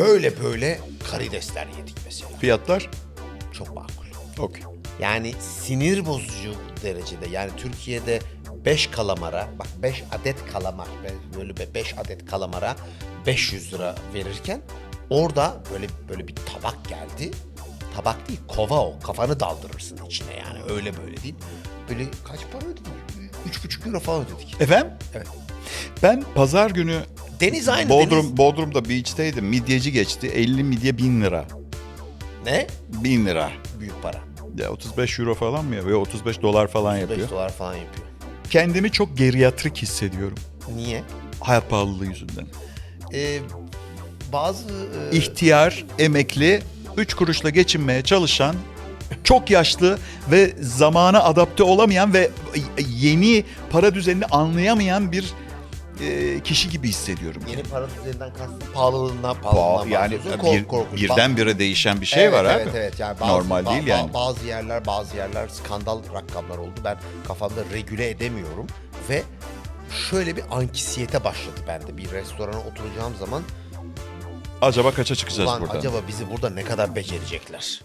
böyle böyle karidesler yedik mesela. Fiyatlar? Çok makul. Okey. Yani sinir bozucu derecede. Yani Türkiye'de 5 kalamara, bak 5 adet kalamar, böyle 5 adet kalamara 500 lira verirken orada böyle böyle bir tabak geldi. Tabak değil, kova o. Kafanı daldırırsın içine yani. Öyle böyle değil. Böyle kaç para ödedik? 3,5 euro falan ödedik. Efendim? Evet. Ben pazar günü Deniz aynı Bodrum, deniz. Bodrum'da beach'teydim. Midyeci geçti. 50 midye 1000 lira. Ne? 1000 lira. Büyük para. Ya 35 euro falan mı yapıyor? 35 dolar falan 5 yapıyor. dolar falan yapıyor. Kendimi çok geriatrik hissediyorum. Niye? Hayat pahalılığı yüzünden. Ee, bazı... e, İhtiyar, emekli, 3 kuruşla geçinmeye çalışan, çok yaşlı ve zamana adapte olamayan ve yeni para düzenini anlayamayan bir e, kişi gibi hissediyorum. Yeni para düzeninden kastım pahalılığından Pahalı, pahalılığından yani bahsediyorsun. Kork- bir, korkunç. birdenbire değişen bir şey evet, var evet, abi. Evet yani bazı, Normal ba- değil ba- yani. Bazı yerler bazı yerler skandal rakamlar oldu. Ben kafamda regüle edemiyorum ve şöyle bir ankisiyete başladı bende. Bir restorana oturacağım zaman Acaba kaça çıkacağız ulan buradan? acaba bizi burada ne kadar becerecekler?